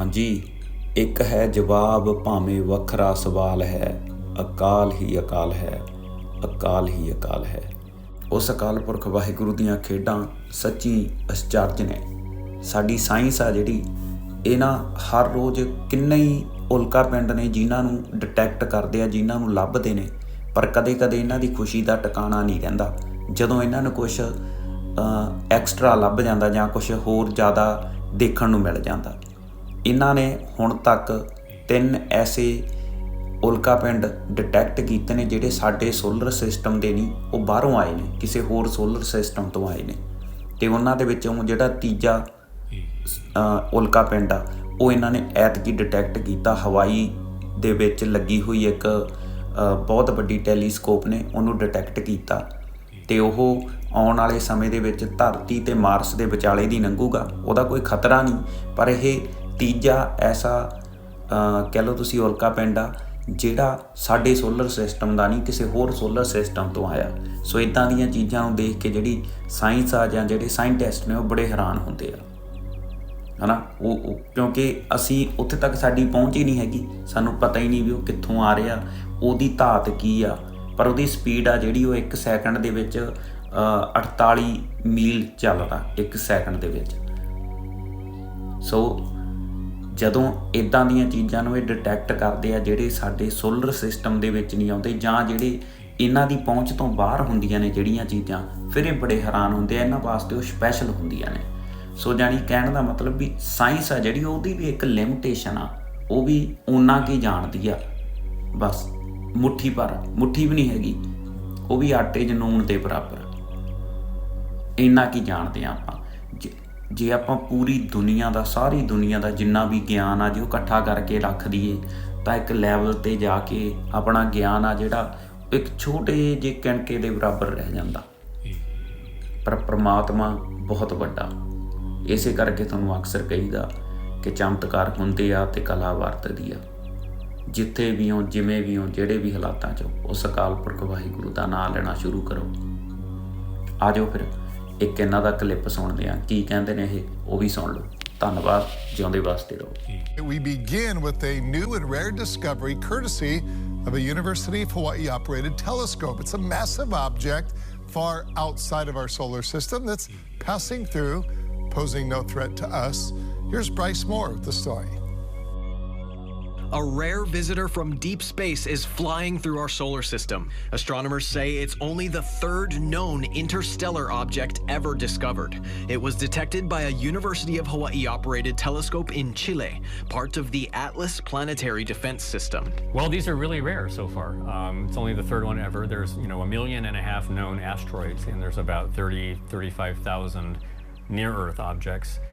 ਹਾਂਜੀ, ਇੱਕ ਹੈ ਜਵਾਬ ਭਾਵੇਂ ਵੱਖਰਾ ਸਵਾਲ ਹੈ, ਅਕਾਲ ਹੀ ਅਕਾਲ ਹੈ, ਅਕਾਲ ਹੀ ਅਕਾਲ ਹੈ। ਉਸ ਅਕਾਲ ਪੁਰਖ ਵਾਹਿਗੁਰੂ ਦੀਆਂ ਖੇਡਾਂ ਸੱਚੀ ਅਚਰਜ ਨੇ। ਸਾਡੀ ਸਾਇੰਸ ਆ ਜਿਹੜੀ ਇਹ ਨਾ ਹਰ ਰੋਜ਼ ਕਿੰਨੇ ਹੀ ਉਲਕਾ ਪਿੰਡ ਨੇ ਜਿਨ੍ਹਾਂ ਨੂੰ ਡਿਟੈਕਟ ਕਰਦੇ ਆ, ਜਿਨ੍ਹਾਂ ਨੂੰ ਲੱਭਦੇ ਨੇ, ਪਰ ਕਦੇ-ਕਦੇ ਇਹਨਾਂ ਦੀ ਖੁਸ਼ੀ ਦਾ ਟਿਕਾਣਾ ਨਹੀਂ ਰਹਿੰਦਾ। ਜਦੋਂ ਇਹਨਾਂ ਨੂੰ ਕੁਝ ਐਕਸਟਰਾ ਲੱਭ ਜਾਂਦਾ ਜਾਂ ਕੁਝ ਹੋਰ ਜ਼ਿਆਦਾ ਦੇਖਣ ਨੂੰ ਮਿਲ ਜਾਂਦਾ। ਇਹਨਾਂ ਨੇ ਹੁਣ ਤੱਕ ਤਿੰਨ ਐਸੇ ਉਲਕਾ ਪਿੰਡ ਡਿਟੈਕਟ ਕੀਤੇ ਨੇ ਜਿਹੜੇ ਸਾਡੇ ਸੋਲਰ ਸਿਸਟਮ ਦੇ ਨਹੀਂ ਉਹ ਬਾਹਰੋਂ ਆਏ ਨੇ ਕਿਸੇ ਹੋਰ ਸੋਲਰ ਸਿਸਟਮ ਤੋਂ ਆਏ ਨੇ। ਤੇ ਉਹਨਾਂ ਦੇ ਵਿੱਚੋਂ ਜਿਹੜਾ ਤੀਜਾ ਅ, ਉਲਕਾ ਪਿੰਡ ਆ ਉਹ ਇਹਨਾਂ ਨੇ ਐਤਕੀ ਡਿਟੈਕਟ ਕੀਤਾ। ਹਵਾਈ ਦੇ ਵਿੱਚ ਲੱਗੀ ਹੋਈ ਇੱਕ ਬਹੁਤ ਵੱਡੀ ਟੈਲੀਸਕੋਪ ਨੇ ਉਹਨੂੰ ਡਿਟੈਕਟ ਕੀਤਾ। ਤੇ ਉਹ ਆਉਣ ਵਾਲੇ ਸਮੇਂ ਦੇ ਵਿੱਚ ਧਰਤੀ ਤੇ ਮਾਰਸ ਦੇ ਵਿਚਾਲੇ ਦੀ ਲੰਘੂਗਾ ਉਹਦਾ ਕੋਈ ਖਤਰਾ ਨਹੀਂ ਪਰ ਇਹ ਤੀਜਾ ਐਸਾ ਕਹਿ ਲਓ ਤੁਸੀਂ ਉਲਕਾ ਪਿੰਡ ਆ ਜਿਹੜਾ ਸਾਡੇ ਸੋਲਰ ਸਿਸਟਮ ਦਾ ਨਹੀਂ ਕਿਸੇ ਹੋਰ ਸੋਲਰ ਸਿਸਟਮ ਤੋਂ ਆਇਆ। ਸੋ ਇਦਾਂ ਦੀਆਂ ਚੀਜ਼ਾਂ ਨੂੰ ਦੇਖ ਕੇ ਜਿਹੜੀ ਸਾਇੰਸ ਆ ਜਾਂ ਜਿਹੜੇ ਸਾਇੰਟਿਸਟ ਨੇ ਉਹ ਬੜੇ ਹੈਰਾਨ ਹੁੰਦੇ ਆ। ਹਨਾ? ਉਹ ਉਹ- ਕਿਉਂਕਿ ਅਸੀਂ ਉੱਥੇ ਤੱਕ ਸਾਡੀ ਪਹੁੰਚ ਹੀ ਨਹੀਂ ਹੈਗੀ। ਸਾਨੂੰ ਪਤਾ ਹੀ ਨਹੀਂ ਵੀ ਉਹ ਕਿੱਥੋਂ ਆ ਰਿਹਾ ਉਹਦੀ ਧਾਤ ਕੀ ਆ। ਪਰ ਉਹਦੀ ਸਪੀਡ ਆ ਜਿਹੜੀ ਉਹ 1 ਸੈਕਿੰਡ ਦੇ ਵਿੱਚ ਅ, 48 ਮੀਲ ਚੱਲਦਾ 1 ਸੈਕਿੰਡ ਦੇ ਵਿੱਚ। ਸੋ ਜਦੋਂ ਇਦਾਂ ਦੀਆਂ ਚੀਜ਼ਾਂ ਨੂੰ ਇਹ ਡਿਟੈਕਟ ਕਰਦੇ ਆ ਜਿਹੜੇ ਸਾਡੇ ਸੋਲਰ ਸਿਸਟਮ ਦੇ ਵਿੱਚ ਨਹੀਂ ਆਉਂਦੇ ਜਾਂ ਜਿਹੜੇ ਇਹਨਾਂ ਦੀ ਪਹੁੰਚ ਤੋਂ ਬਾਹਰ ਹੁੰਦੀਆਂ ਨੇ ਜਿਹੜੀਆਂ ਚੀਜ਼ਾਂ, ਫਿਰ ਇਹ ਬੜੇ ਹੈਰਾਨ ਹੁੰਦੇ ਆ, ਇਹਨਾਂ ਵਾਸਤੇ ਉਹ ਸਪੈਸ਼ਲ ਹੁੰਦੀਆਂ ਨੇ। ਸੋ ਜਾਨੀ ਕਹਿਣ ਦਾ ਮਤਲਬ ਵੀ ਸਾਇੰਸ ਆ ਜਿਹੜੀ, ਉਹਦੀ ਵੀ ਇੱਕ ਲਿਮਿਟੇਸ਼ਨ ਆ, ਉਹ ਵੀ ਉਹਨਾਂ ਕੀ ਜਾਣਦੀ ਆ। ਬਸ, ਮੁੱਠੀ ਪਰ ਮੁੱਠੀ ਵੀ ਨਹੀਂ ਹੈਗੀ, ਉਹ ਵੀ ਆਟੇ 'ਚ ਨੂਨ ਦੇ ਬਰਾਬਰ। ਇੰਨਾ ਕੀ ਜਾਣਦੇ ਆ ਆਪਾਂ। ਜੇ- ਆਪਾਂ ਪੂਰੀ ਦੁਨੀਆ ਦਾ ਸਾਰੀ ਦੁਨੀਆ ਦਾ ਜਿੰਨਾ ਵੀ ਗਿਆਨ ਆ ਜੇ ਉਹ ਇਕੱਠਾ ਕਰਕੇ ਰੱਖ ਦਈਏ ਤਾਂ ਇੱਕ ਲੈਵਲ ਤੇ ਜਾ ਕੇ ਆਪਣਾ ਗਿਆਨ ਆ ਜਿਹੜਾ ਇੱਕ ਛੋਟੇ ਜਿਹੇ ਕਣਕੇ ਦੇ ਬਰਾਬਰ ਰਹਿ ਜਾਂਦਾ। ਪਰ ਪ੍ਰਮਾਤਮਾ ਬਹੁਤ ਵੱਡਾ। ਇਸੇ ਕਰਕੇ ਤੁਹਾਨੂੰ ਅਕਸਰ ਕਹੀਦਾ ਕਿ ਚਮਤਕਾਰ ਹੁੰਦੇ ਆ ਤੇ ਕਲਾ ਵਰਤਦੀ ਆ। ਜਿੱਥੇ ਵੀ ਹੋ ਜਿਵੇਂ ਵੀ ਹੋ ਜਿਹੜੇ ਵੀ ਹਾਲਾਤਾਂ 'ਚ ਹੋ, ਉਸ ਅਕਾਲ ਪੁਰਖ ਵਾਹਿਗੁਰੂ ਦਾ ਨਾਮ ਲੈਣਾ ਸ਼ੁਰੂ ਕਰੋ। ਆ ਜਾਓ ਫਿਰ। ਇੱਕ ਇਹਨਾਂ ਦਾ ਕਲਿੱਪ ਸੁਣਦੇ ਆ ਕੀ ਕਹਿੰਦੇ ਨੇ ਇਹ ਉਹ ਵੀ ਸੁਣ ਲਓ ਧੰਨਵਾਦ ਜਿਉਂਦੇ ਵਾਸਤੇ ਰਹੋ We begin with a new and rare discovery courtesy of a University of Hawaii operated telescope. It's a massive object far outside of our solar system that's passing through, posing no threat to us. Here's Bryce Moore with the story. A rare visitor from deep space is flying through our solar system. Astronomers say it's only the third known interstellar object ever discovered. It was detected by a University of Hawaii operated telescope in Chile, part of the Atlas Planetary Defense System. Well, these are really rare so far. Um, it's only the third one ever. There's, you know, a million and a half known asteroids, and there's about 30, 35,000 near Earth objects.